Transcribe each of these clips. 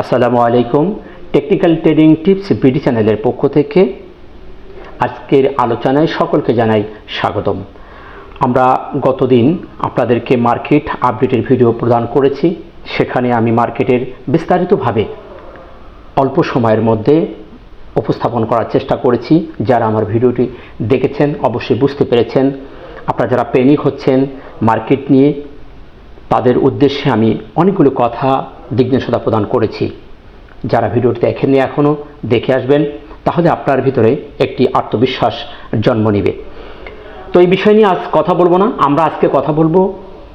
আসসালামু আলাইকুম। Technical trading tips BD চ্যানেলের পক্ষ থেকে আজকের আলোচনায় সকলকে জানাই স্বাগতম। আমরা গতদিন আপনাদেরকে মার্কেট আপডেটের ভিডিও প্রদান করেছি। সেখানে আমি মার্কেটের বিস্তারিতভাবে অল্প সময়ের মধ্যে উপস্থাপন করার চেষ্টা করেছি। যারা আমার ভিডিওটি দেখেছেন, অবশ্যই বুঝতে পেরেছেন। আপনারা যারা প্রেমিক হচ্ছেন মার্কেট নিয়ে, তাদের উদ্দেশ্যে আমি অনেকগুলো কথা দিগ্নির্দেশনা প্রদান করেছি। যারা ভিডিওটি দেখেননি এখনও, দেখে আসবেন। তাহলে আপনার ভিতরে একটি আত্মবিশ্বাস জন্ম নেবে। তো এই বিষয় নিয়ে আজ কথা বলব না। আমরা আজকে কথা বলব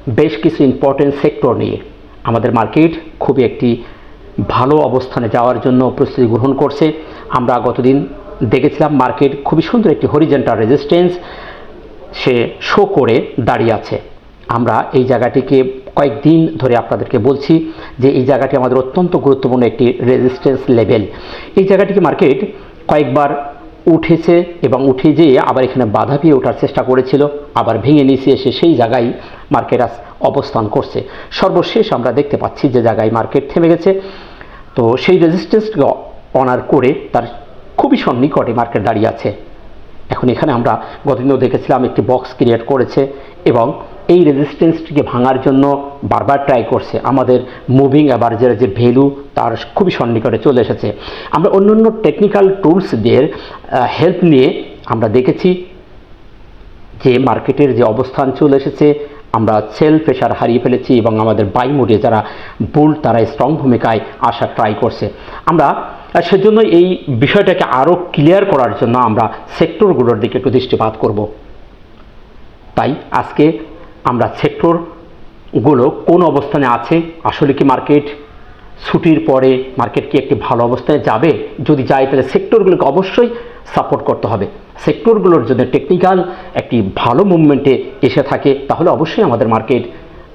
বেশ কিছু ইম্পর্টেন্ট সেক্টর নিয়ে। আমাদের মার্কেট খুবই একটি ভালো অবস্থানে যাওয়ার জন্য প্রস্তুতি গ্রহণ করছে। আমরা গতদিন দেখেছিলাম মার্কেট খুবই সুন্দর একটি হরিজেন্টাল রেজিস্ট্যান্স সে শো করে দাঁড়িয়ে আছে। আমরা এই জায়গাটিকে কয়েকদিন ধরে আপনাদেরকে বলছি যে এই জায়গাটি আমাদের অত্যন্ত গুরুত্বপূর্ণ একটি রেজিস্ট্যান্স লেভেল এই জায়গাটিকে মার্কেট কয়েকবার উঠেছে এবং উঠে যেয়ে আবার এখানে বাধা পেয়ে ওঠার চেষ্টা করেছিল, আবার ভেঙে নিচে এসে সেই জায়গায় মার্কেট আজ অবস্থান করছে। সর্বশেষ আমরা দেখতে পাচ্ছি যে জায়গায় মার্কেট থেমে গেছে। তো সেই রেজিস্ট্যান্সকে অনার করে তার খুবই সন্নিকটে মার্কেট দাঁড়িয়ে আছে। এখন এখানে আমরা গতদিনও দেখেছিলাম একটি বক্স ক্রিয়েট করেছে এবং এই রেজিস্ট্যান্সটিকে ভাঙার জন্য বারবার ট্রাই করছে। আমাদের মুভিং অ্যাভারেজের যে ভ্যালু তার খুবই সন্নিকটে চলে এসেছে। আমরা অন্য অন্য টেকনিক্যাল টুলসদের হেল্প নিয়ে আমরা দেখেছি যে মার্কেটের যে অবস্থান চলে এসেছে, আমরা সেল প্রেশার হারিয়ে ফেলেছি এবং আমাদের বাই মোডে যারা বুল তারা স্ট্রং ভূমিকায় আসা ট্রাই করছে। আমরা সেজন্য এই বিষয়টাকে আরও ক্লিয়ার করার জন্য আমরা সেক্টরগুলোর দিকে একটু দৃষ্টিপাত করব। তাই আজকে আমরা সেক্টরগুলো কোন অবস্থানে আছে, আসলে কি মার্কেট ছুটির পরে মার্কেট কি একটি ভালো অবস্থায় যাবে? যদি যায় তাহলে সেক্টরগুলোকে অবশ্যই সাপোর্ট করতে হবে। সেক্টরগুলোর জন্য টেকনিক্যাল একটি ভালো মুভমেন্টে এসে থাকে, তাহলে অবশ্যই আমাদের মার্কেট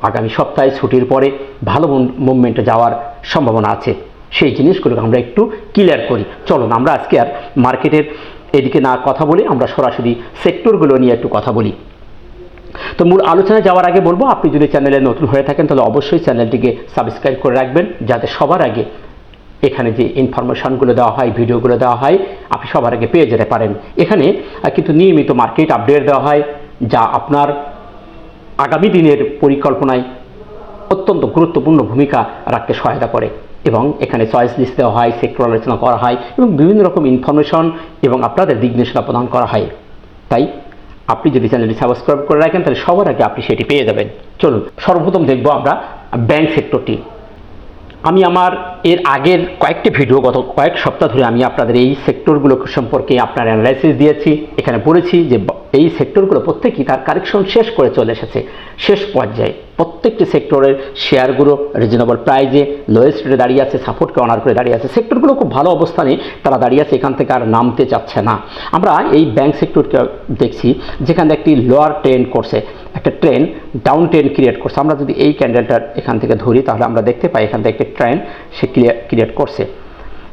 আগামী সপ্তাহে ছুটির পরে ভালো মুভমেন্টে যাওয়ার সম্ভাবনা আছে। সেই জিনিসগুলোকে আমরা একটু ক্লিয়ার করি। চলুন, আমরা আজকে আর মার্কেটের এদিকে না কথা বলে আমরা সরাসরি সেক্টরগুলো নিয়ে একটু কথা বলি। তো মূল আলোচনায় যাওয়ার আগে বলব, আপনি যদি চ্যানেলে নতুন হয়ে থাকেন, তাহলে অবশ্যই চ্যানেলটিকে সাবস্ক্রাইব করে রাখবেন, যাতে সবার আগে এখানে যে ইনফরমেশনগুলো দেওয়া হয়, ভিডিওগুলো দেওয়া হয়, আপনি সবার আগে পেয়ে যেতে পারেন। এখানে কিন্তু নিয়মিত মার্কেট আপডেট দেওয়া হয়, যা আপনার আগামী দিনের পরিকল্পনায় অত্যন্ত গুরুত্বপূর্ণ ভূমিকা রাখতে সহায়তা করে এবং এখানে চয়েস লিস্ট দেওয়া হয় সেক্টর আলোচনা করা হয় এবং বিভিন্ন রকম ইনফরমেশন এবং আপনাদের দিক নির্দেশনা প্রদান করা হয়। তাই আপনি যদি চ্যানেলটি সাবস্ক্রাইব করে রাখেন, তাহলে সবার আগে আপনি সেটি পেয়ে যাবেন। চলুন, সর্বপ্রথম দেখব আমরা ব্যাংক সেক্টরটি আমি আমার এর আগের কয়েকটি ভিডিও গত কয়েক সপ্তাহ ধরে আমি আপনাদের এই সেক্টরগুলো সম্পর্কে আপনার অ্যানালাইসিস দিয়েছি। এখানে বলেছি যে এই সেক্টরগুলো প্রত্যেকই তার কারেকশন শেষ করে চলে এসেছে। শেষ পর্যায়ে প্রত্যেকটি সেক্টরের শেয়ারগুলো রিজনেবল প্রাইজে লোয়েস্ট রেটে দাঁড়িয়ে আছে সাপোর্টকে অনার করে দাঁড়িয়ে আছে। সেক্টরগুলো খুব ভালো অবস্থানে তারা দাঁড়িয়ে আছে, এখান থেকে আর নামতে চাচ্ছে না। আমরা এই ব্যাংক সেক্টরকে দেখছি যেখানে একটি লোয়ার ট্রেন্ড করছে। একটা ট্রেন ডাউন ট্রেন ক্রিয়েট করছে। আমরা যদি এই ক্যান্ডেলটার এখান থেকে ধরি, তাহলে আমরা দেখতে পাই এখান থেকে একটি ট্রেন সে ক্রিয়েট করছে।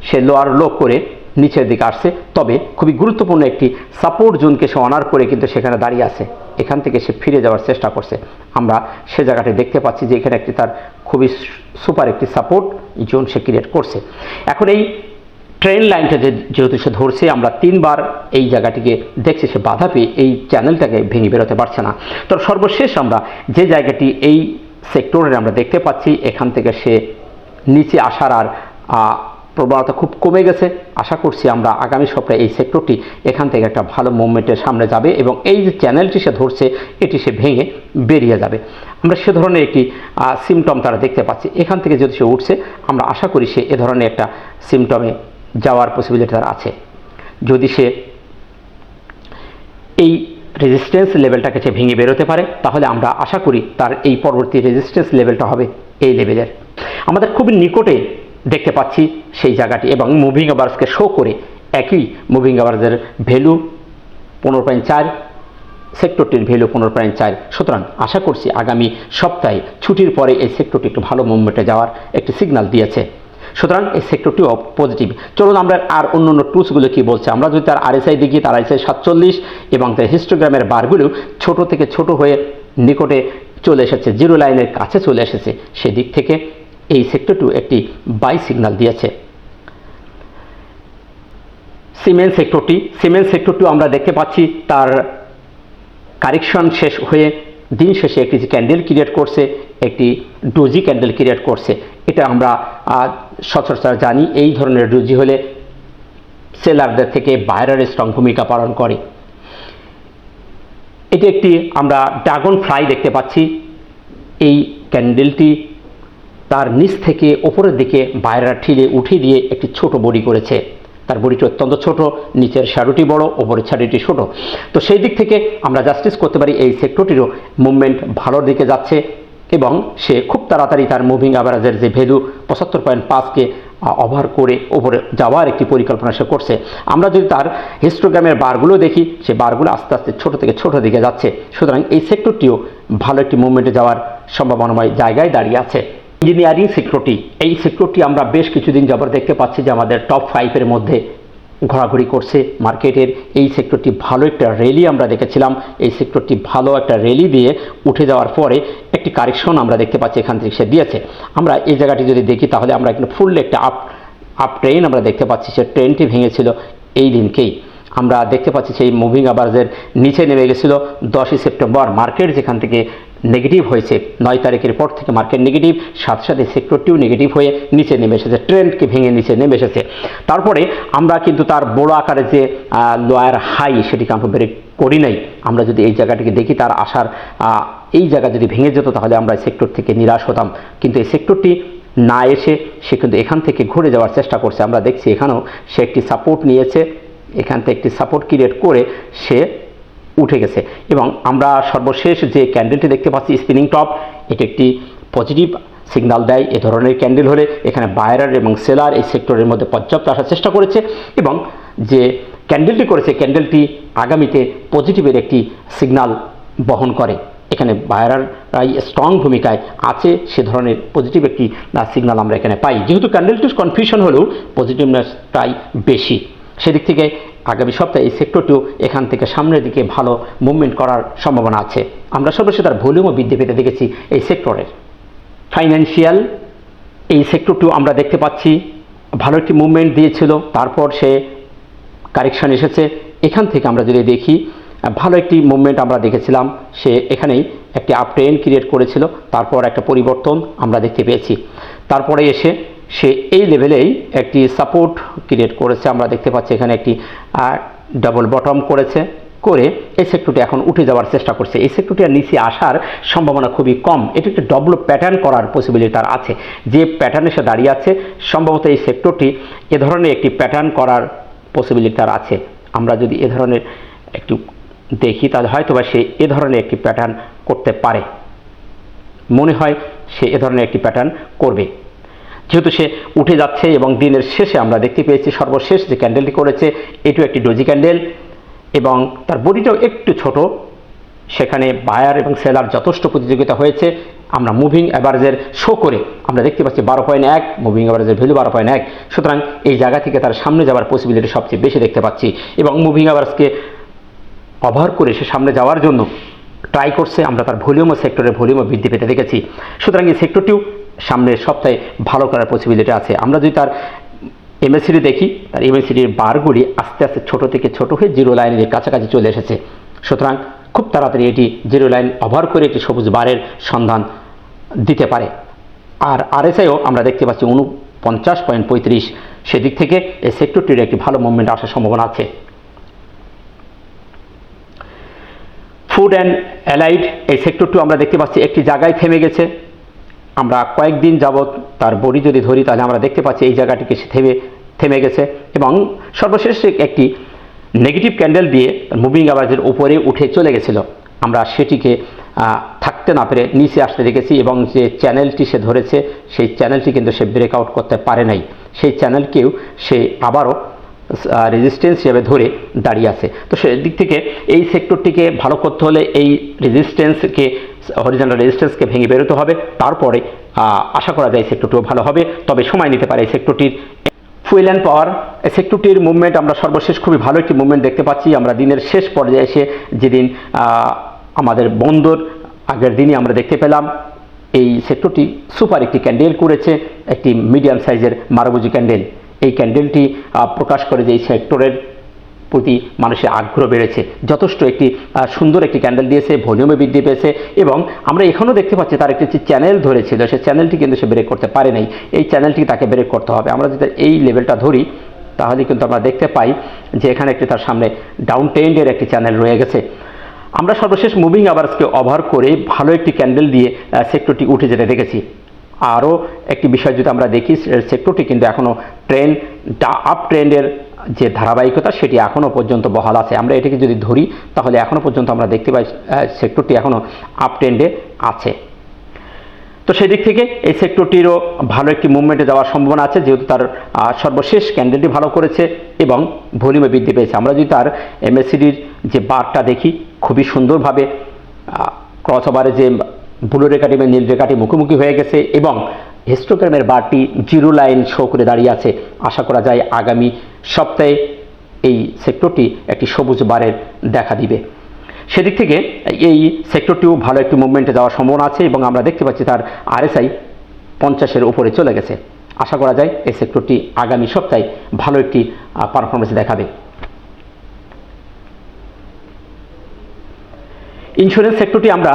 সে লোয়ার লো করে নিচের দিকে আসছে। তবে খুবই গুরুত্বপূর্ণ একটি সাপোর্ট জোনকে সে অনার করে কিন্তু সেখানে দাঁড়িয়ে আছে। এখান থেকে সে ফিরে যাওয়ার চেষ্টা করছে। আমরা সে জায়গাটি দেখতে পাচ্ছি যে এখানে একটি তার খুবই সুপার একটি সাপোর্ট জোন সে ক্রিয়েট করছে। এখন এই ট্রেন লাইনটা যেহেতু সে ধরছে, আমরা তিনবার এই জায়গাটিকে দেখছি, সে বাধা পেয়ে এই চ্যানেলটাকে ভেঙে বেরোতে পারছে না। তো সর্বশেষ আমরা যে জায়গাটি এই সেক্টরে আমরা দেখতে পাচ্ছি, এখান থেকে সে নিচে আসার আর প্রবণতা খুব কমে গেছে। আশা করছি আমরা আগামী সপ্তাহে এই সেক্টরটি এখান থেকে একটা ভালো মুভমেন্টের সামনে যাবে এবং এই যে চ্যানেলটি সে ধরছে, এটি সে ভেঙে বেরিয়ে যাবে। আমরা সে ধরনের একটি সিমটম তারা দেখতে পাচ্ছি। এখান থেকে যদি সে উঠছে, আমরা আশা করি সে এ ধরনের একটা সিমটমে যাওয়ার পসিবিলিটি তার আছে। যদি সে এই রেজিস্ট্যান্স লেভেলটাকে সে ভেঙে বেরোতে পারে, তাহলে আমরা আশা করি তার এই পরবর্তী রেজিস্ট্যান্স লেভেলটা হবে এই লেভেলের আমাদের খুবই নিকটে দেখতে পাচ্ছি সেই জায়গাটি এবং মুভিং আওয়ার্সকে শো করে একই মুভিং আওয়ার্সের ভ্যালু পনেরো পয়েন্ট চার সেক্টরটির ভ্যালু পনেরো পয়েন্ট চার। সুতরাং আশা করছি আগামী সপ্তাহে ছুটির পরে এই সেক্টরটি একটু ভালো মুভমেন্টে যাওয়ার একটি সিগনাল দিয়েছে। সুতরাং এই সেক্টরটিও পজিটিভ চলুন আমরা আর অন্য অন্য টুলসগুলো কী বলছে? আমরা যদি তার আরএসআই দেখি তার আরএসআই সাতচল্লিশ এবং তার হিস্টোগ্রামের বারগুলো ছোট থেকে ছোট হয়ে নিকটে চলে এসেছে জিরো লাইনের কাছে চলে এসেছে, সেদিক থেকে এই সেক্টরটিও একটি বাই সিগন্যাল দিয়েছে। সিমেন্ট সেক্টরটি সিমেন্ট সেক্টরটিও আমরা দেখতে পাচ্ছি, তার কারেকশন শেষ হয়ে দিন শেষে একটি যে ক্যান্ডেল ক্রিয়েট করছে, একটি ডোজি ক্যান্ডেল ক্রিয়েট করছে। এটা আমরা সচরাচর জানি এই ধরনের রুজি হলে সেলারদের থেকে বাইরের স্ট্রং ভূমিকা পালন করে। এটি একটি আমরা ড্রাগন ফ্লাই দেখতে পাচ্ছি। এই ক্যান্ডেলটি তার নিচ থেকে ওপরের দিকে বাইরা ঠিলে উঠিয়ে দিয়ে একটি ছোট বডি করেছে। তার বডিটি অত্যন্ত ছোট, নিচের শ্যাডোটি বড় ওপরের শ্যাডোটি ছোট। তো সেই দিক থেকে আমরা জাস্টিস করতে পারি এই সেক্টরটিরও মুভমেন্ট ভালোর দিকে যাচ্ছে। এবং সে খুব তাড়াতাড়ি তার মুভিং অ্যাভারেজের যে ভ্যালু পঁচাত্তর পয়েন্ট পাঁচকে ওভার করে ওপরে যাওয়ার একটি পরিকল্পনা সে করছে। আমরা যদি তার হিস্টোগ্রামের বারগুলো দেখি, সে বারগুলো আস্তে আস্তে ছোট থেকে ছোট দিকে যাচ্ছে। সুতরাং এই সেক্টরটিও ভালো একটি মুভমেন্টে যাওয়ার সম্ভাবনাময় জায়গায় দাঁড়িয়ে আছে। ইঞ্জিনিয়ারিং সেক্টরটি এই সেক্টরটি আমরা বেশ কিছুদিন যাবত দেখতে পাচ্ছি যে আমাদের টপ ফাইভের মধ্যে ঘোরাঘুরি করছে মার্কেটের। এই সেক্টরটি ভালো একটা র্যালি আমরা দেখেছিলাম। এই সেক্টরটি ভালো একটা র্যালি দিয়ে উঠে যাওয়ার পরে একটি কারেকশন আমরা দেখতে পাচ্ছি এখান থেকে সে দিয়েছে। আমরা এই জায়গাটি যদি দেখি তাহলে আমরা এখানে ফুল একটা আপ আপ ট্রেন আমরা দেখতে পাচ্ছি। সে ট্রেনটি ভেঙেছিল এই দিনকেই। আমরা দেখতে পাচ্ছি সেই মুভিং আবার্সের নিচে নেমে গেছিল দশই সেপ্টেম্বর। মার্কেট যেখান থেকে নেগেটিভ হয়েছে। নয় তারিখের পর থেকে মার্কেট নেগেটিভ সাথে সাথে সেক্টরটিও নেগেটিভ হয়ে নিচে নেমে এসেছে। ট্রেন্ডকে ভেঙে নিচে নেমে এসেছে। তারপরে আমরা কিন্তু তার বড় আকারে যে লোয়ার হাই সেটিকে আমরা ব্রেক করি নাই। আমরা যদি এই জায়গাটিকে দেখি, তার আসার এই জায়গা যদি ভেঙে যেত, তাহলে আমরা সেক্টর থেকে নিরাশ হতাম। কিন্তু এই সেক্টরটি না এসে, সে কিন্তু এখান থেকে ঘুরে যাওয়ার চেষ্টা করছে। আমরা দেখছি এখানেও সে একটি সাপোর্ট নিয়েছে। এখান থেকে একটি সাপোর্ট ক্রিয়েট করে সে উঠে গেছে। এবং আমরা সর্বশেষ যে ক্যান্ডেলটি দেখতে পাচ্ছি স্পিনিং টপ এটি একটি পজিটিভ সিগন্যাল দেয় এ ধরনের ক্যান্ডেল হলে। এখানে বায়ারার এবং সেলার এই সেক্টরের মধ্যে পর্যাপ্ত আসার চেষ্টা করেছে এবং যে ক্যান্ডেলটি করেছে ক্যান্ডেলটি আগামীতে পজিটিভের একটি সিগন্যাল বহন করে। এখানে বায়ারাই স্ট্রং ভূমিকায় আছে, সে ধরনের পজিটিভ একটি সিগনাল আমরা এখানে পাই। যেহেতু ক্যান্ডেলটির কনফিউশন হলেও পজিটিভনেসটাই বেশি। সেদিক থেকে আগামী সপ্তাহে এই সেক্টরটিও এখান থেকে সামনের দিকে ভালো মুভমেন্ট করার সম্ভাবনা আছে। আমরা সর্বশেষ তার ভলিউমও বৃদ্ধি পেতে দেখেছি এই সেক্টরের ফাইন্যান্সিয়াল এই সেক্টরটিও আমরা দেখতে পাচ্ছি। ভালো একটি মুভমেন্ট দিয়েছিল, তারপর সে কারেকশন এসেছে। এখান থেকে আমরা যদি দেখি, ভালো একটি মুভমেন্ট আমরা দেখেছিলাম। সে এখানেই একটি আপ ট্রেন ক্রিয়েট করেছিল, তারপর একটা পরিবর্তন আমরা দেখতে পেয়েছি। তারপরে এসে সে এই লেভেলেই একটি সাপোর্ট ক্রিয়েট করেছে। আমরা দেখতে পাচ্ছি এখানে একটি ডাবল বটম করেছে। করে এই সেক্টরটি এখন উঠে যাওয়ার চেষ্টা করছে। এই সেক্টরটি আর নিচে আসার সম্ভাবনা খুবই কম। এটি একটি ডবল প্যাটার্ন করার পসিবিলিটি তার আছে। যে প্যাটার্নে সে দাঁড়িয়ে আছে, সম্ভবত এই সেক্টরটি এ ধরনের একটি প্যাটার্ন করার পসিবিলিটি তার আছে। আমরা যদি এ ধরনের একটু দেখি, তাহলে হয়তো বা সে এ ধরনের একটি প্যাটার্ন করতে পারে। মনে হয় সে এ ধরনের একটি প্যাটার্ন করবে। যেহেতু সে উঠে যাচ্ছে এবং দিনের শেষে আমরা দেখতে পেয়েছি সর্বশেষ যে ক্যান্ডেলটি করেছে, এটিও একটি ডোজি ক্যান্ডেল এবং তার বডিটাও একটু ছোট। সেখানে বায়ার এবং সেলার যথেষ্ট প্রতিযোগিতা হয়েছে। আমরা মুভিং অ্যাভারেজের শো করে আমরা দেখতে পাচ্ছি বারো পয়েন্ট এক, মুভিং অ্যাভারেজের ভ্যালু বারো পয়েন্ট এক। সুতরাং এই জায়গা থেকে তার সামনে যাওয়ার পসিবিলিটি সবচেয়ে বেশি দেখতে পাচ্ছি এবং মুভিং অ্যাভারেজকে অভার করে সে সামনে যাওয়ার জন্য ট্রাই করছে। আমরা তার ভলিউমও সেক্টরের ভলিউমও বৃদ্ধি পেতে দেখেছি। সুতরাং এই সেক্টরটিও সামনের সপ্তাহে ভালো করার পসিবিলিটি আছে। আমরা যদি তার এমএসিডি দেখি, তার এমএসিডির বারগুলি আস্তে আস্তে ছোট থেকে ছোট হয়ে জিরো লাইনের কাছাকাছি চলে এসেছে। সুতরাং খুব তাড়াতাড়ি এটি জিরো লাইন ওভার করে একটি সবুজ বারের সন্ধান দিতে পারে। আর আরএসআইও আমরা দেখতে পাচ্ছি উনপঞ্চাশ পয়েন্ট পঁয়ত্রিশ সেদিক থেকে এই সেক্টরটির একটি ভালো মুভমেন্ট আসার সম্ভাবনা আছে। ফুড অ্যান্ড অ্যালাইড এই সেক্টরটিও আমরা দেখতে পাচ্ছি একটি জায়গায় থেমে গেছে। আমরা কয়েকদিন যাবৎ তার বডি যদি ধরি, তাহলে আমরা দেখতে পাচ্ছি এই জায়গাটিকে সে থেমে থেমে গেছে এবং সর্বশেষ একটি নেগেটিভ ক্যান্ডেল দিয়ে মুভিং আওয়াজের উপরে উঠে চলে গেছিল। আমরা সেটিকে থাকতে না পেরে নিচে আসতে দেখেছি এবং যে চ্যানেলটি সে ধরেছে, সেই চ্যানেলটি কিন্তু সে ব্রেকআউট করতে পারে নাই। সেই চ্যানেলকেও সে আবারও রেজিস্ট্যান্স হিসেবে ধরে দাঁড়িয়ে আছে। তো সেদিক থেকে এই সেক্টরটিকে ভালো করতে হলে এই রেজিস্ট্যান্সকে হরিজন্টাল রেজিস্ট্যান্সকে ভেঙে বেরোতে হবে। তারপরে আশা করা যায় সেক্টরটিও ভালো হবে, তবে সময় নিতে পারে এই সেক্টরটির ফুয়েল অ্যান্ড পাওয়ার সেক্টরটির মুভমেন্ট আমরা সর্বশেষ খুবই ভালো একটি মুভমেন্ট দেখতে পাচ্ছি। আমরা দিনের শেষ পর্যায়ে এসে যেদিন আমাদের বন্দর, আগের দিনই আমরা দেখতে পেলাম, এই সেক্টরটি সুপার একটি ক্যান্ডেল করেছে একটি মিডিয়াম সাইজের মারবুজি ক্যান্ডেল এই ক্যান্ডেলটি প্রকাশ করে যে এই সেক্টরের প্রতি মানুষের আগ্রহ বেড়েছে। যথেষ্ট একটি সুন্দর একটি ক্যান্ডেল দিয়েছে, ভলিউমে বৃদ্ধি পেয়েছে এবং আমরা এখনও দেখতে পাচ্ছি তার একটি চ্যানেল ধরেছিল। সে চ্যানেলটি কিন্তু সে ব্রেক করতে পারে নাই। এই চ্যানেলটি তাকে ব্রেক করতে হবে। আমরা যদি এই লেভেলটা ধরি, তাহলে কিন্তু আমরা দেখতে পাই যে এখানে একটি তার সামনে ডাউন টেন্ডের একটি চ্যানেল রয়ে গেছে। আমরা সর্বশেষ মুভিং আওয়ার্সকে ওভার করে ভালো একটি ক্যান্ডেল দিয়ে সেক্টরটি উঠে যেতে দেখেছি। আরও একটি বিষয় যদি আমরা দেখি সেক্টরটি কিন্তু এখনও ট্রেন আপ ট্রেন্ডের যে ধারাবাহিকতা সেটি এখনও পর্যন্ত বহাল আছে। আমরা এটিকে যদি ধরি, তাহলে এখনও পর্যন্ত আমরা দেখতে পাই সেক্টরটি এখনও আপ ট্রেন্ডে আছে। তো সেদিক থেকে এই সেক্টরটিরও ভালো একটি মুভমেন্টে যাওয়ার সম্ভাবনা আছে, যেহেতু তার সর্বশেষ ক্যান্ডেলটি ভালো করেছে এবং ভলিউমে বৃদ্ধি পেয়েছে। আমরা যদি তার এমএসসিডির যে বারটা দেখি, খুবই সুন্দরভাবে ক্রস ওভারে যে ব্লু রেখাটি এবং নীল রেখাটি মুখোমুখি হয়ে গেছে এবং হিস্টোগ্রামের বারটি জিরো লাইন শো করে দাঁড়িয়ে আছে। আশা করা যায় আগামী সপ্তাহে এই সেক্টরটি একটি সবুজ বারের দেখা দিবে। সেদিক থেকে এই সেক্টরটিও ভালো একটি মুভমেন্টে যাওয়ার সম্ভাবনা আছে এবং আমরা দেখতে পাচ্ছি তার আরএসআই পঞ্চাশের উপরে চলে গেছে। আশা করা যায় এই সেক্টরটি আগামী সপ্তাহে ভালো একটি পারফরমেন্স দেখাবে। ইন্স্যুরেন্স সেক্টরটি আমরা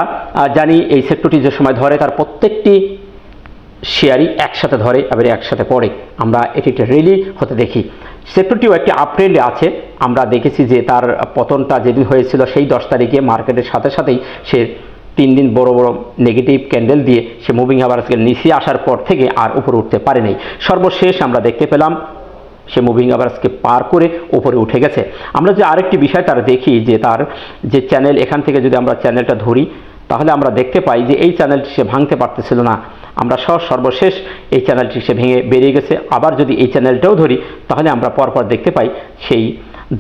জানি এই সেক্টরটি যে সময় ধরে তার প্রত্যেকটি শেয়ারই একসাথে ধরে, আবার একসাথে পড়ে। আমরা এটি একটা রেলি হতে দেখি। সেক্টরটিও একটি আপট্রেন্ডে আছে। আমরা দেখেছি যে তার পতনটা যেদিন হয়েছিল সেই দশ তারিখে মার্কেটের সাথে সাথেই সে তিন দিন বড় বড় নেগেটিভ ক্যান্ডেল দিয়ে সে মুভিং অ্যাভারেজকে নিচে আসার পর থেকে আর উপরে উঠতে পারেনি সর্বশেষ আমরা দেখতে পেলাম, সে মুভিং অ্যাভারেজকে পার করে উপরে উঠে গেছে। আমরা যে আরেকটি বিষয় তার দেখি যে তার যে চ্যানেল এখান থেকে যদি আমরা চ্যানেলটা ধরি, তাহলে আমরা দেখতে পাই যে এই চ্যানেলটি সে ভাঙতে পারতেছিল না। আমরা সহ সর্বশেষ এই চ্যানেলটি সে ভেঙে বেরিয়ে গেছে। আবার যদি এই চ্যানেলটাও ধরি, তাহলে আমরা পরপর দেখতে পাই সেই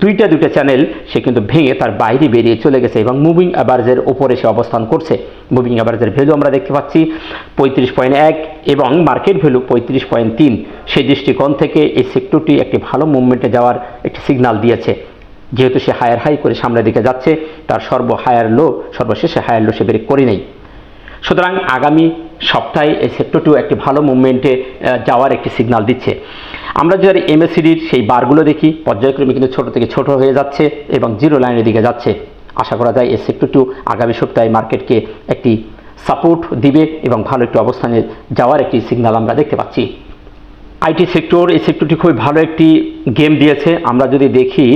দুইটা দুইটা চ্যানেল সে কিন্তু ভেঙে তার বাইরে বেরিয়ে চলে গেছে এবং মুভিং অ্যাভারেজের ওপরে সে অবস্থান করছে। মুভিং অ্যাভারেজের ভ্যালু আমরা দেখতে পাচ্ছি পঁয়ত্রিশ পয়েন্ট এক এবং মার্কেট ভ্যালু পঁয়ত্রিশ পয়েন্ট তিন। সেই দৃষ্টিকোণ থেকে এই সেক্টরটি একটি ভালো মুভমেন্টে যাওয়ার একটি সিগন্যাল দিয়েছে। যেহেতু সে হায়ার হাই করে সামনের দিকে যাচ্ছে, তার সর্ব হায়ার লো সর্বশেষে হায়ার লো সে ব্রেক করে নেই। সুতরাং আগামী সপ্তাহে এই সেক্টরটিও একটি ভালো মুভমেন্টে যাওয়ার একটি সিগনাল দিচ্ছে। আমরা যদি এমএসসিডির সেই বারগুলো দেখি, পর্যায়ক্রমে কিন্তু ছোট থেকে ছোট হয়ে যাচ্ছে এবং জিরো লাইনের দিকে যাচ্ছে। আশা করা যায় এই সেক্টরটিও আগামী সপ্তাহে মার্কেটকে একটি সাপোর্ট দিবে এবং ভালো একটি অবস্থানে যাওয়ার একটি সিগনাল আমরা দেখতে পাচ্ছি। আইটি সেক্টর এই সেক্টরটি খুবই ভালো একটি গেম দিয়েছে। আমরা যদি দেখি,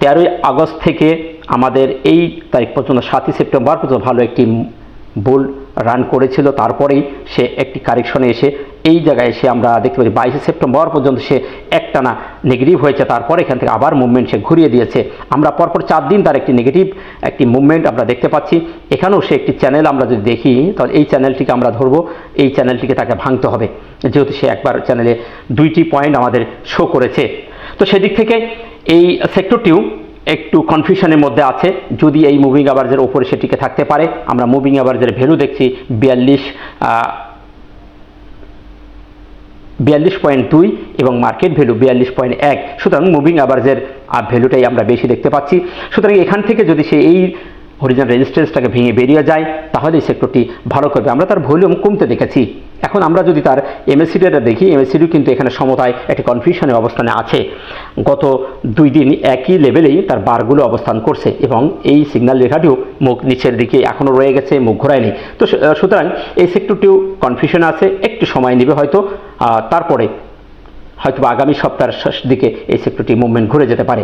তেরোই আগস্ট থেকে আমাদের এই তারিখ পর্যন্ত, সাতই সেপ্টেম্বর পর্যন্ত ভালো একটি বুল রান করেছিল। তারপরেই সে একটি কারেকশনে এসে এই জায়গায় এসে আমরা দেখতে পাচ্ছি, বাইশে সেপ্টেম্বর পর্যন্ত সে একটানা নেগেটিভ হয়েছে। তারপর এখান থেকে আবার মুভমেন্ট সে ঘুরিয়ে দিয়েছে। আমরা পরপর চার দিন তার একটি নেগেটিভ একটি মুভমেন্ট আমরা দেখতে পাচ্ছি। এখানেও সে একটি চ্যানেল আমরা যদি দেখি, তাহলে এই চ্যানেলটিকে আমরা ধরবো। এই চ্যানেলটিকে তাকে ভাঙতে হবে। যেহেতু সে একবার চ্যানেলে দুইটি পয়েন্ট আমাদের শো করেছে। তো সেদিক থেকে এই সেক্টরটিও একটু কনফিউশনের মধ্যে আছে। যদি এই মুভিং অ্যাভারেজের ওপরে সে টিকে থাকতে পারে, আমরা মুভিং অ্যাভারেজের ভ্যালু দেখছি বিয়াল্লিশ বিয়াল্লিশ পয়েন্ট দুই এবং মার্কেট ভ্যালু বিয়াল্লিশ পয়েন্ট এক। সুতরাং মুভিং অ্যাভারেজের ভ্যালুটাই আমরা বেশি দেখতে পাচ্ছি। সুতরাং এখান থেকে যদি সে এই হরিজন রেজিস্ট্যান্সটাকে ভেঙে বেরিয়ে যায়, তাহলে সেক্টরটি ভালো করবে। আমরা তার ভলিউম কমতে দেখেছি। এখন আমরা যদি তার এমএসসিডিটা দেখি এমএসসিডিও কিন্তু এখানে সমতায় একটি কনফিউশনের অবস্থানে আছে। গত দুই দিন একই লেভেলেই তার বারগুলো অবস্থান করছে এবং এই সিগন্যাল রেখাটিও মুখ নিচের দিকে এখনও রয়ে গেছে, মুখ ঘোরায়নি। তো সুতরাং এই সেক্টরটিও কনফিউশন আছে, একটু সময় নেবে হয়তো তারপরে হয়তো আগামী সপ্তাহের শেষ দিকে এই সেক্টরটি মুভমেন্ট ঘুরে যেতে পারে।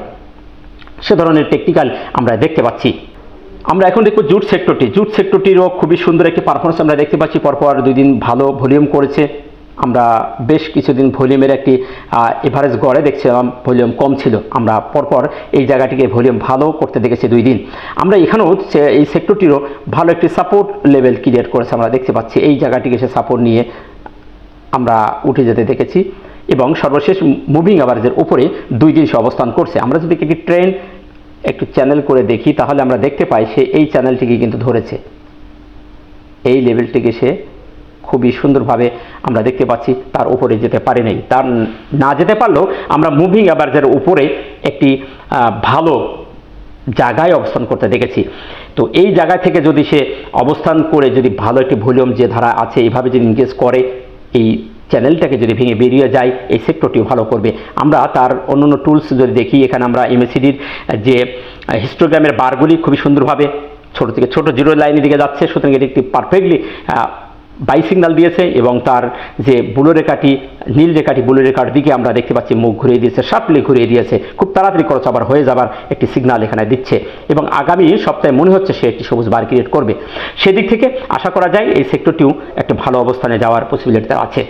সে ধরনের টেকনিক্যাল আমরা দেখতে পাচ্ছি। আমরা এখন দেখব জুট সেক্টরটি। জুট সেক্টরটিরও খুবই সুন্দর একটি পারফরমেন্স আমরা দেখতে পাচ্ছি। পরপর দুই দিন ভালো ভলিউম করেছে। আমরা বেশ কিছুদিন ভলিউমের একটি এভারেজ গড়ে দেখছিলাম। ভলিউম কম ছিল। আমরা পরপর এই জায়গাটিকে ভলিউম ভালো করতে দেখেছি দুই দিন। আমরা এখানেও এই সেক্টরটিরও ভালো একটি সাপোর্ট লেভেল ক্রিয়েট করেছে আমরা দেখতে পাচ্ছি। এই জায়গাটিকে সে সাপোর্ট নিয়ে আমরা উঠে যেতে দেখেছি। এবং সর্বশেষ মুভিং অ্যাভারেজের উপরে দুই দিন সে অবস্থান করছে। আমরা যদি একটি ট্রেন একটু চ্যানেল করে দেখি, তাহলে আমরা দেখতে পাই সে এই চ্যানেলটিকে কিন্তু ধরেছে। এই লেভেলটিকে সে খুবই সুন্দরভাবে আমরা দেখতে পাচ্ছি, তার উপরে যেতে পারে নাই। তার না যেতে পারলেও আমরা মুভিং অ্যাভারেজের উপরে একটি ভালো জায়গায় অবস্থান করতে দেখেছি। তো এই জায়গা থেকে যদি সে অবস্থান করে, যদি ভালো একটি ভলিউম যে ধারা আছে এইভাবে যদি ইনগেজ করে, এই চ্যানেলটাকে যদি ভেঙে বেরিয়ে যায়, এই সেক্টরটিও ভালো করবে। আমরা তার অন্য অন্য টুলস যদি দেখি, এখানে আমরা এমএসিডির যে হিস্টোগ্রামের বারগুলি খুবই সুন্দরভাবে ছোট থেকে ছোট জিরো লাইনের দিকে যাচ্ছে, সুতরাং এটি একটি পারফেক্টলি বাই সিগন্যাল দিয়েছে এবং তার যে বুলো রেখাটি, নীল রেখাটি বুলো রেখার দিকে আমরা দেখতে পাচ্ছি, মুখ ঘুরিয়ে দিয়েছে শার্পলি ঘুরিয়ে দিয়েছে। খুব তাড়াতাড়ি খরচ আবার হয়ে যাবার একটি সিগনাল এখানে দিচ্ছে। এবং আগামী সপ্তাহে মনে হচ্ছে সে একটি সবুজ বার ক্রিয়েট করবে। সেদিক থেকে আশা করা যায়, এই সেক্টরটিও একটা ভালো অবস্থানে যাওয়ার পসিবিলিটি আছে।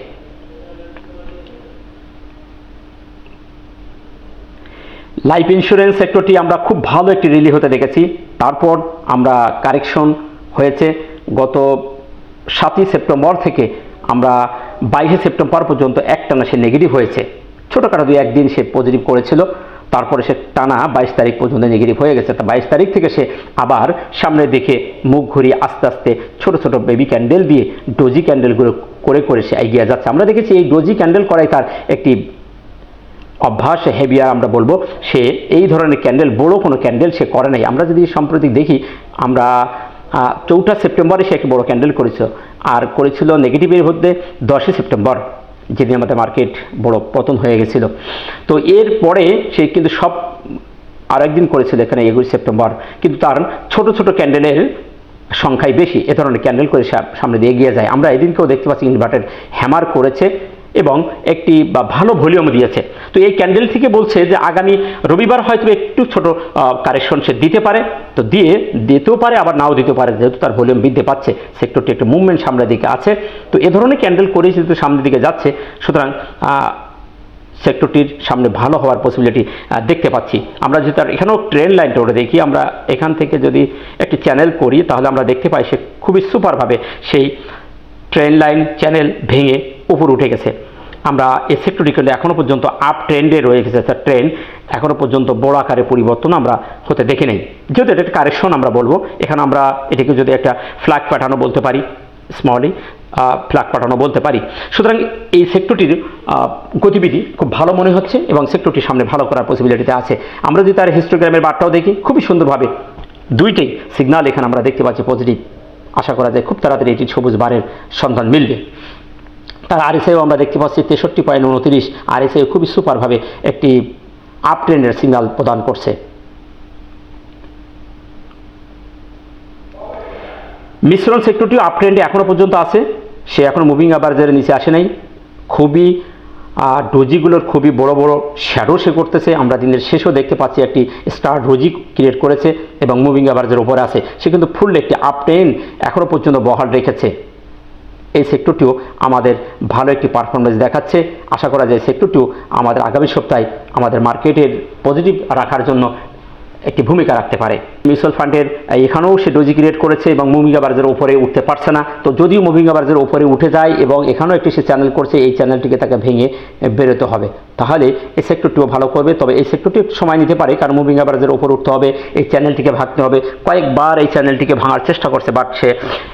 লাইফ ইন্স্যুরেন্স সেক্টরটি আমরা খুব ভালো একটি রিলি হতে দেখেছি। তারপর আমরা কারেকশন হয়েছে। গত সাতই সেপ্টেম্বর থেকে আমরা বাইশে সেপ্টেম্বর পর্যন্ত এক টানা সে নেগেটিভ হয়েছে। ছোটোখাটো দুই একদিন সে পজিটিভ করেছিল। তারপরে সে টানা বাইশ তারিখ পর্যন্ত নেগেটিভ হয়ে গেছে। তা বাইশ তারিখ থেকে সে আবার সামনের দিকে মুখ ঘুরিয়ে আস্তে আস্তে ছোট ছোট বেবি ক্যান্ডেল দিয়ে ডোজি ক্যান্ডেলগুলো করে করে সে এগিয়ে যাচ্ছে। আমরা দেখেছি এই ডোজি ক্যান্ডেল করাই তার একটি অভ্যাস হেভিয়ার আমরা বলব, সে এই ধরনের ক্যান্ডেল বড় কোনো ক্যান্ডেল সে করে নাই। আমরা যদি সম্প্রতি দেখি, আমরা চৌঠা সেপ্টেম্বরে সে একটি বড় ক্যান্ডেল করেছিল। আর করেছিল নেগেটিভের মধ্যে দশই সেপ্টেম্বর, যেদিন আমাদের মার্কেট বড় পতন হয়ে গেছিল। তো এর পরে সে কিন্তু সব আর একদিন করেছিল এখানে একুশ সেপ্টেম্বর। কিন্তু তার ছোট ছোট ক্যান্ডেলের সংখ্যাই বেশি। এ ধরনের ক্যান্ডেল করে সামনে দিয়ে এগিয়ে যায়। আমরা এদিনকেও দেখতে পাচ্ছি ইনভার্টার হ্যামার করেছে। এবং একটি, বা ভালো ভলিউম দিয়েছে। তো এই ক্যান্ডেল থেকে বলছে যে আগামী রবিবার হয়তো একটু ছোট কারেকশন সে দিতে পারে। তো দিয়ে দিতেও পারে, আবার নাও দিতে পারে, যেহেতু তার ভলিউম বৃদ্ধি পাচ্ছে, সেক্টরটি একটু মুভমেন্ট সামনের দিকে আছে। তো এ ধরনের ক্যান্ডেল করে যেহেতু সামনের দিকে যাচ্ছে, সুতরাং সেক্টরটির সামনে ভালো হওয়ার পসিবিলিটি দেখতে পাচ্ছি। আমরা যদি তার, এখানেও ট্রেন লাইনটা ওটা দেখি, আমরা এখান থেকে যদি একটি চ্যানেল করি, তাহলে আমরা দেখতে পাই সে খুবই সুপারভাবে সেই ট্রেন লাইন চ্যানেল ভেঙে উপর উঠে গেছে। আমরা এই সেক্টরটি এখনও পর্যন্ত আপ ট্রেন্ডে রয়ে গেছে তার ট্রেন এখনও পর্যন্ত বড় আকারে পরিবর্তন আমরা হতে দেখি নেই। যেহেতু এটা একটা কারেকশন আমরা বলব, এখানে আমরা এটাকে যদি একটা ফ্ল্যাগ পাঠানো বলতে পারি স্মলি ফ্ল্যাগ পাঠানো বলতে পারি। সুতরাং এই সেক্টরটির গতিবিধি খুব ভালো মনে হচ্ছে এবং সেক্টরটির সামনে ভালো করার পসিবিলিটিতে আছে। আমরা যদি তার হিস্টোগ্রামের বারটাও দেখি, খুবই সুন্দরভাবে দুইটাই সিগনাল এখানে আমরা দেখতে পাচ্ছি পজিটিভ আশা করা যায় খুব তাড়াতাড়ি এটি সবুজ বারের সন্ধান মিলবে। তার আরএসআইও আমরা দেখতে পাচ্ছি তেষট্টি পয়েন্ট উনত্রিশ আরএসআই খুবই সুপারভাবে একটি আপ ট্রেন্ডের সিগনাল প্রদান করছে। মিশ্রণ সেক্টরটিও আপ ট্রেন্ডে এখনও পর্যন্ত আছে। সে এখনও মুভিং অ্যাভারেজের নিচে আসে নাই। খুবই ডোজিগুলোর খুবই বড় বড় শ্যাডো সে করতেছে। আমরা দিনের শেষও দেখতে পাচ্ছি একটি স্টার ডোজি ক্রিয়েট করেছে এবং মুভিং অ্যাভারেজের উপরে আছে। সে কিন্তু ফুল একটি আপ ট্রেন্ড এখনও পর্যন্ত বহাল রেখেছে। এই সেক্টরটিও আমাদের ভালো একটি পারফরমেন্স দেখাচ্ছে। আশা করা যায় সেক্টরটিও আমাদের আগামী সপ্তাহে আমাদের মার্কেটের পজিটিভ রাখার জন্য একটি ভূমিকা রাখতে পারে। মিউচুয়াল ফান্ডের এখানেও সে ডোজি ক্রিয়েট করেছে এবং মুভিং বার্জের উপরে উঠতে পারছে না। তো যদিও মুভিং অ্যাভারেজের উপরে উঠে যায় এবং এখানেও একটি সে চ্যানেল করছে, এই চ্যানেলটিকে তাকে ভেঙে বেরোতে হবে। তাহলে এই সেক্টরটিও ভালো করবে, তবে এই সেক্টরটি সময় নিতে পারে, কারণ মুভিং অ্যাভারেজের উপর উঠতে হবে, এই চ্যানেলটিকে ভাঙতে হবে। কয়েকবার এই চ্যানেলটিকে ভাঙার চেষ্টা করছে বাট সে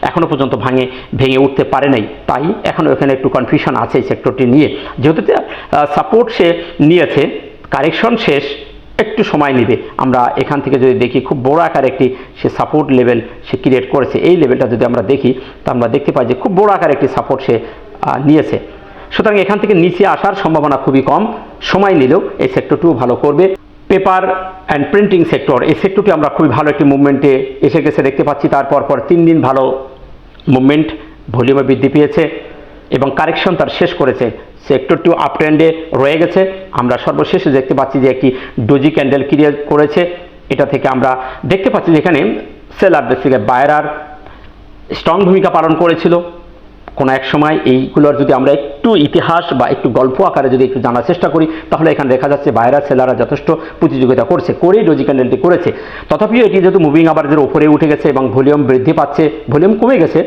এখনও পর্যন্ত ভাঙে, ভেঙে উঠতে পারে নাই। তাই এখনও এখানে একটু কনফিউশন আছে এই সেক্টরটি নিয়ে। যেহেতু সাপোর্ট সে নিয়েছে কারেকশন শেষ একটু সময় নেবে। আমরা এখান থেকে যদি দেখি, খুব বড় আকার একটি সে সাপোর্ট লেভেল সে ক্রিয়েট করেছে। এই লেভেলটা যদি আমরা দেখি, তা আমরা দেখতে পাই যে খুব বড় আকার একটি সাপোর্ট সে নিয়েছে। সুতরাং এখান থেকে নিচে আসার সম্ভাবনা খুবই কম। সময় নিলেও এই সেক্টরটিও ভালো করবে। পেপার অ্যান্ড প্রিন্টিং সেক্টর এই সেক্টরটি আমরা খুবই ভালো একটি মুভমেন্টে এসে গেছে, দেখতে পাচ্ছি। তারপর, পর তিন দিন ভালো মুভমেন্ট ভলিউমে বৃদ্ধি পেয়েছে এবং কারেকশন তার শেষ করেছে। সেক্টরটিও আপ ট্রেন্ডে রয়ে গেছে। আমরা সর্বশেষে দেখতে পাচ্ছি যে একটি ডোজি ক্যান্ডেল ক্রিয়েট করেছে। এটা থেকে আমরা দেখতে পাচ্ছি যে এখানে সেলার বেসিকে বায়রার স্ট্রং ভূমিকা পালন করেছিল। কোনো এক সময় এইগুলোর যদি আমরা একটু ইতিহাস বা একটু গল্প আকারে যদি একটু জানার চেষ্টা করি, তাহলে এখানে দেখা যাচ্ছে বাইরা সেলাররা যথেষ্ট প্রতিযোগিতা করছে, করেই ডোজি ক্যান্ডেলটি করেছে। তথাপিও এটি যেহেতু মুভিং আবারের উপরে উঠে গেছে এবং ভলিউম বৃদ্ধি পাচ্ছে ভলিউম কমে গেছে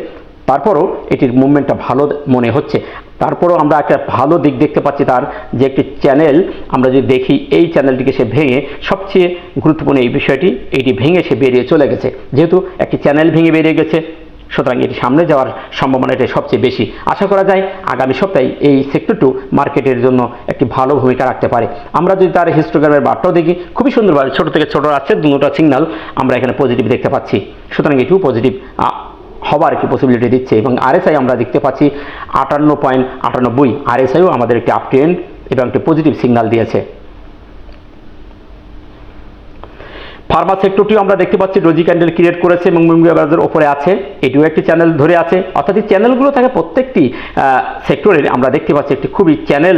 তারপরও এটির মুভমেন্টটা ভালো মনে হচ্ছে। তারপরও আমরা একটা ভালো দিক দেখতে পাচ্ছি তার, যে একটি চ্যানেল আমরা যদি দেখি, এই চ্যানেলটিকে সে ভেঙে সবচেয়ে গুরুত্বপূর্ণ এই বিষয়টি, এটি ভেঙে সে বেরিয়ে চলে গেছে। যেহেতু একটি চ্যানেল ভেঙে বেরিয়ে গেছে, সুতরাং এটি সামনে যাওয়ার সম্ভাবনা এটাই সবচেয়ে বেশি। আশা করা যায়, আগামী সপ্তাহে এই সেক্টরটু মার্কেটের জন্য একটি ভালো ভূমিকা রাখতে পারে। আমরা যদি তার হিস্টোগ্রামের বার্তাও দেখি, খুবই সুন্দরভাবে ছোট থেকে ছোট আছে দুটো সিগন্যাল আমরা এখানে পজিটিভ দেখতে পাচ্ছি। সুতরাং এটিও পজিটিভ হবার একটি পসিবিলিটি দিচ্ছে এবং আরএসআই আমরা দেখতে পাচ্ছি আটান্ন পয়েন্ট আটানব্বই। আরএসআইও আমাদের একটি আপ ট্রেন্ড এবং একটি পজিটিভ সিগনাল দিয়েছে। ফার্মা সেক্টরটিও আমরা দেখতে পাচ্ছি, রোজি ক্যান্ডেল ক্রিয়েট করেছে এবং মুম্বাই বাজারের ওপরে আছে। এটিও একটি চ্যানেল ধরে আছে। অর্থাৎ এই চ্যানেলগুলো থাকে প্রত্যেকটি সেক্টরের আমরা দেখতে পাচ্ছি একটি খুবই চ্যানেল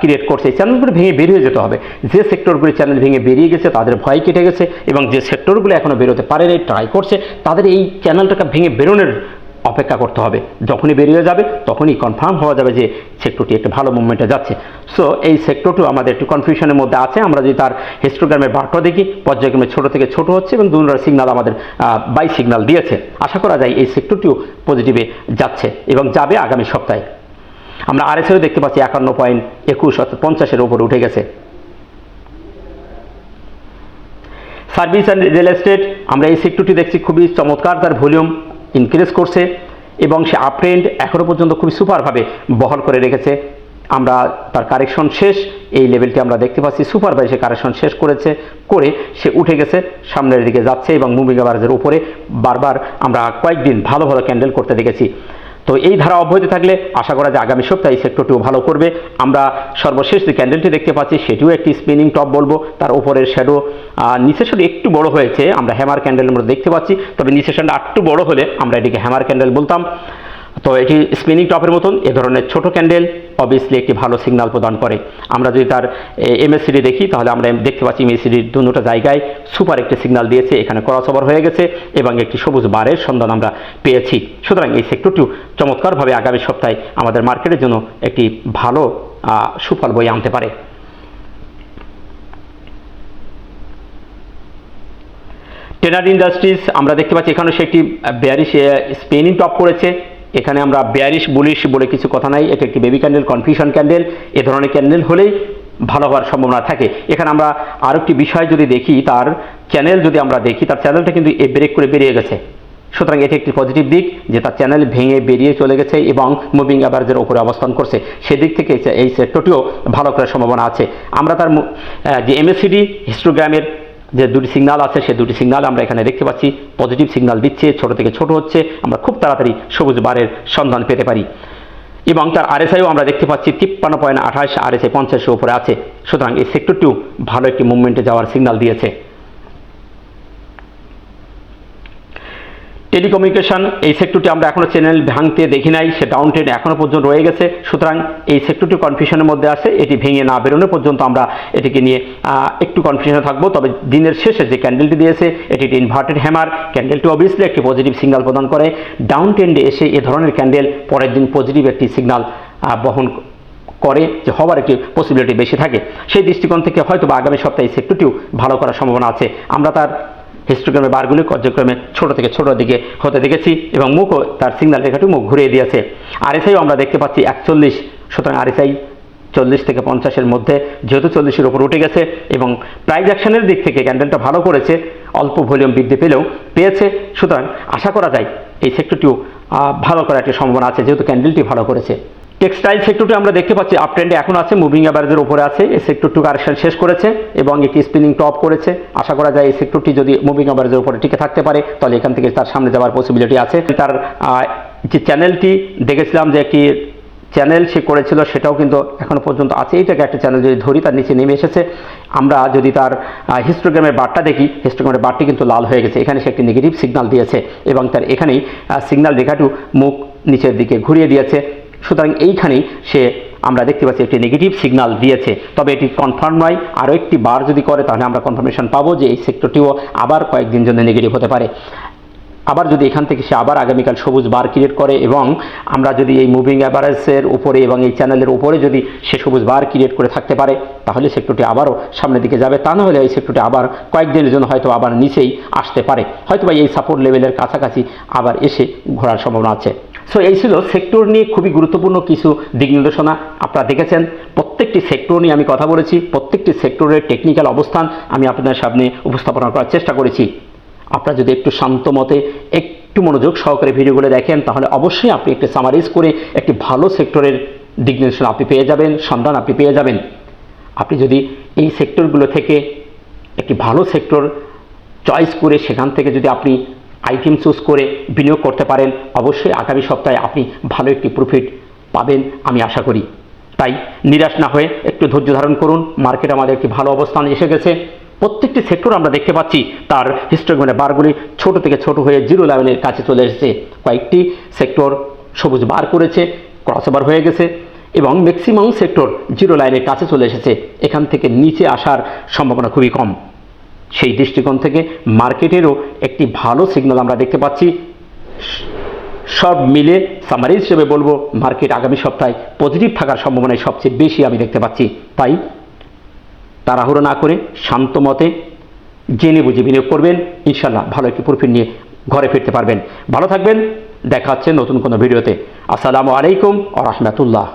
ক্রিয়েট করছে। এই চ্যানেলগুলো ভেঙে বেরিয়ে যেতে হবে। যে সেক্টরগুলি চ্যানেল ভেঙে বেরিয়ে গেছে, তাদের ভয় কেটে গেছে এবং যে সেক্টরগুলো এখনও বেরোতে পারেনি ট্রাই করছে, তাদের এই চ্যানেলটাকে ভেঙে বেরোনোর অপেক্ষা করতে হবে। যখনই বেরিয়ে যাবে, তখনই কনফার্ম হওয়া যাবে যে সেক্টরটি একটা ভালো মুভমেন্টে যাচ্ছে। সো এই সেক্টরটিও আমাদের একটু কনফিউশনের মধ্যে আছে। আমরা যদি তার হিস্টোগ্রামের বার্তা দেখি, পর্যায়ক্রমে ছোট থেকে ছোট হচ্ছে এবং দুটার সিগনাল আমাদের বাই সিগনাল দিয়েছে। আশা করা যায় এই সেক্টরটিও পজিটিভে যাচ্ছে এবং যাবে আগামী সপ্তাহে। আমরা আরএসএও দেখতে পাচ্ছি একান্ন পয়েন্ট একুশ, অর্থাৎ পঞ্চাশের উপরে উঠে গেছে। সার্ভিস অ্যান্ড রিয়েল এস্টেট আমরা এই সেক্টরটি দেখছি খুবই চমৎকার, তার ভলিউম ইনক্রিজ করছে এবং সে আপট্রেন্ড এখনও পর্যন্ত খুবই সুপারভাবে বহল করে রেখেছে। আমরা তার কারেকশন শেষ, এই লেভেলটি আমরা দেখতে পাচ্ছি। সুপারভাবে সে কারেকশন শেষ করেছে, করে সে উঠে গেছে, সামনের দিকে যাচ্ছে এবং মুভিং অ্যাভারেজের উপরে বারবার আমরা কয়েকদিন ভালো ভালো ক্যান্ডেল করতে দেখেছি। তো এই ধারা অব্যাহত থাকলে আশা করা যায় আগামী সপ্তাহে এই সেক্টরটিও ভালো করবে। আমরা সর্বশেষ যে ক্যান্ডেলটি দেখতে পাচ্ছি, সেটিও একটি স্পিনিং টপ বলব। তার উপরের শ্যাডো নিচের শ্যাডো একটু বড় হয়েছে। আমরা হ্যামার ক্যান্ডেল আমরা দেখতে পাচ্ছি। তবে নিচের শ্যাডো একটু বড় হলে আমরা এটিকে হ্যামার ক্যান্ডেল বলতাম। তো এটি স্পিনিং টপের মতন এ ধরনের ছোট ক্যান্ডেল অবভিয়াসলি একটি ভালো সিগন্যাল প্রদান করে। আমরা যদি তার এমএসসিডি দেখি, তাহলে আমরা দেখতে পাচ্ছি এমএসসিডির দুটো জায়গায় সুপার একটি সিগনাল দিয়েছে, এখানে ক্রস ওভার হয়ে গেছে এবং একটি সবুজ বারের সন্ধান আমরা পেয়েছি। সুতরাং এই সেক্টরটিও চমৎকারভাবে আগামী সপ্তাহে আমাদের মার্কেটের জন্য একটি ভালো সুফল বই আনতে পারে। টেনার ইন্ডাস্ট্রিজ আমরা দেখতে পাচ্ছি এখানে সে একটি বেয়ারিশ স্পেনিং টপ করেছে। এখানে আমরা বেয়ারিশ বুলিশ বলে কিছু কথা নাই। এটা একটি বেবি ক্যান্ডেল কনফিউশন ক্যান্ডেল এ ধরনের ক্যান্ডেল হলেই ভালো হওয়ার সম্ভাবনা থাকে। এখানে আমরা আরও একটি বিষয় যদি দেখি, তার চ্যানেল যদি আমরা দেখি, তার চ্যানেলটা কিন্তু এ ব্রেক করে বেরিয়ে গেছে। সুতরাং এটি একটি পজিটিভ দিক যে তার চ্যানেল ভেঙে বেরিয়ে চলে গেছে এবং মুভিং অ্যাভারেজের ওপরে অবস্থান করছে। সেদিক থেকে এই সেক্টরটিও ভালো করার সম্ভাবনা আছে। আমরা তার যে এমএসসিডি হিস্টোগ্রামের যে দুটি সিগনাল আছে, সে দুটি সিগনাল আমরা এখানে দেখতে পাচ্ছি। পজিটিভ সিগনাল দিচ্ছে, ছোট থেকে ছোট হচ্ছে। আমরা খুব তাড়াতাড়ি সবুজ বারের সন্ধান পেতে পারি। এবং তার আরএসআইও আমরা দেখতে পাচ্ছি, তিপ্পান্ন পয়েন্ট আঠাশ আরএসআই পঞ্চাশের উপরে আছে। সুতরাং এই সেক্টরটিও ভালো একটি মুভমেন্টে যাওয়ার সিগনাল দিয়েছে। টেলিকমিউনিকেশন, এই সেক্টরটি আমরা এখনও চ্যানেল ভাঙতে দেখি নাই, সে ডাউন ট্রেন এখনও পর্যন্ত রয়ে গেছে। সুতরাং এই সেক্টরটি কনফিউশনের মধ্যে আছে, এটি ভেঙে না বেরোনো পর্যন্ত আমরা এটিকে নিয়ে একটু কনফিউশনে থাকব। তবে দিনের শেষে যে ক্যান্ডেলটি দিয়েছে, এটি একটি ইনভার্টেড হ্যামার ক্যান্ডেলটি অবভিয়াসলি একটি পজিটিভ সিগনাল প্রদান করে। ডাউন ট্রেন্ডে এসে এ ধরনের ক্যান্ডেল পরের দিন পজিটিভ একটি সিগনাল বহন করে, যে হওয়ার একটি পসিবিলিটি বেশি থাকে। সেই দৃষ্টিকোণ থেকে হয়তো বা আগামী সপ্তাহে সেক্টরটিও ভালো করার সম্ভাবনা আছে। আমরা তার হিস্টোগ্রামের বারগুলি কার্যক্রমে ছোট থেকে ছোট দিকে হতে দেখেছি এবং মুখও তার সিগন্যাল রেখাটি মুখ ঘুরিয়ে দিয়েছে। আরএসআইও আমরা দেখতে পাচ্ছি একচল্লিশ, সুতরাং আরএসআই চল্লিশ থেকে পঞ্চাশের মধ্যে যেহেতু চল্লিশের উপর উঠে গেছে এবং প্রাইজ অ্যাকশনের দিক থেকে ক্যান্ডেলটা ভালো করেছে, অল্প ভলিউম বৃদ্ধি পেলেও পেয়েছে, সুতরাং আশা করা যায় এই সেক্টরটিও ভালো করার একটি সম্ভাবনা আছে, যেহেতু ক্যান্ডেলটি ভালো করেছে। টেক্সটাইল সেক্টরটি আমরা দেখতে পাচ্ছি আপ ট্রেন্ডে এখন আছে মুভিং অ্যাভারেজের উপরে আছে। এই সেক্টরটি কারেকশন শেষ করেছে এবং একটি স্পিনিং টপ করেছে। আশা করা যায় এই সেক্টরটি যদি মুভিং অ্যাভারেজের উপরে টিকে থাকতে পারে, তাহলে এখান থেকে তার সামনে যাওয়ার পসিবিলিটি আছে। তার যে চ্যানেলটি দেখেছিলাম যে একটি চ্যানেল সে করেছিল, সেটাও কিন্তু এখনও পর্যন্ত আছে। এইটাকে একটা চ্যানেল যদি ধরি, তার নিচে নেমে এসেছে। আমরা যদি তার হিস্টোগ্রামের বারটা দেখি হিস্টোগ্রামের বারটি কিন্তু লাল হয়ে গেছে। এখানে সে একটি নেগেটিভ সিগনাল দিয়েছে এবং তার এখানেই সিগনাল রেখাটু মুখ নিচের দিকে ঘুরিয়ে দিয়েছে। সুতরাং এইখানেই সে, আমরা দেখতে পাচ্ছি একটি নেগেটিভ সিগনাল দিয়েছে। তবে এটি কনফার্ম নয়, আরও একটি বার যদি করে, তাহলে আমরা কনফার্মেশন পাবো যে এই সেক্টরটিও আবার কয়েকদিন জন্য নেগেটিভ হতে পারে। আবার যদি এখান থেকে সে আবার আগামীকাল সবুজ বার ক্রিয়েট করে এবং আমরা যদি এই মুভিং অ্যাভারেজের উপরে এবং এই চ্যানেলের উপরে যদি সে সবুজ বার ক্রিয়েট করে থাকতে পারে, তাহলে সেক্টরটি আবারও সামনের দিকে যাবে। তা না হলে এই সেক্টরটি আবার কয়েকদিনের জন্য হয়তো আবার নিচেই আসতে পারে। হয়তো এই সাপোর্ট লেভেলের কাছাকাছি আবার এসে ঘোরার সম্ভাবনা আছে। সো এই ছিল সেক্টর নিয়ে খুবই গুরুত্বপূর্ণ কিছু দিক নির্দেশনা। আপনারা দেখেছেন, প্রত্যেকটি সেক্টর নিয়ে আমি কথা বলেছি, প্রত্যেকটি সেক্টরের টেকনিক্যাল অবস্থান আমি আপনাদের সামনে উপস্থাপনা করার চেষ্টা করেছি। আপনারা যদি একটু শান্ত মতে, একটু মনোযোগ সহকারে ভিডিওগুলো দেখেন, তাহলে অবশ্যই আপনি একটি সামারাইজ করে একটি ভালো সেক্টরের দিক নির্দেশনা আপনি পেয়ে যাবেন, সন্ধান আপনি পেয়ে যাবেন। আপনি যদি এই সেক্টরগুলো থেকে একটি ভালো সেক্টর চয়েস করে সেখান থেকে যদি আপনি আইটেম চুজ করে বিনিয়োগ করতে পারেন। অবশ্যই আগামী সপ্তাহে আপনি ভালো একটি প্রফিট পাবেন আমি আশা করি। তাই নিরাশ না হয়ে একটু ধৈর্য ধারণ করুন। মার্কেট আমাদের একটি ভালো অবস্থানে এসে গেছে। প্রত্যেকটি সেক্টর আমরা দেখতে পাচ্ছি, তার হিস্টোগ্রামের বারগুলি ছোট থেকে ছোট হয়ে জিরো লেভেলের কাছে চলে এসেছে। কয়েকটি সেক্টর সবুজ বার করেছে ক্রস ওভার হয়ে গেছে এবং ম্যাক্সিমাম সেক্টর জিরো লাইনের কাছে চলে এসেছে। এখান থেকে নিচে আসার সম্ভাবনা খুবই কম। সেই দৃষ্টিকোণ থেকে মার্কেটেরও একটি ভালো সিগন্যাল আমরা দেখতে পাচ্ছি। সব মিলে সামারি হিসেবে বলব, মার্কেট আগামী সপ্তাহে পজিটিভ থাকার সম্ভাবনায় সবচেয়ে বেশি আমি দেখতে পাচ্ছি। তাই তাড়াহুড়ো না করে শান্ত মতে জেনে বুঝে বিনিয়োগ করবেন। ইনশাল্লাহ ভালো একটি প্রফিট নিয়ে ঘরে ফিরতে পারবেন। ভালো থাকবেন। দেখা হচ্ছে নতুন কোনো ভিডিওতে। আসসালামু আলাইকুম আ রহমতুল্লাহ।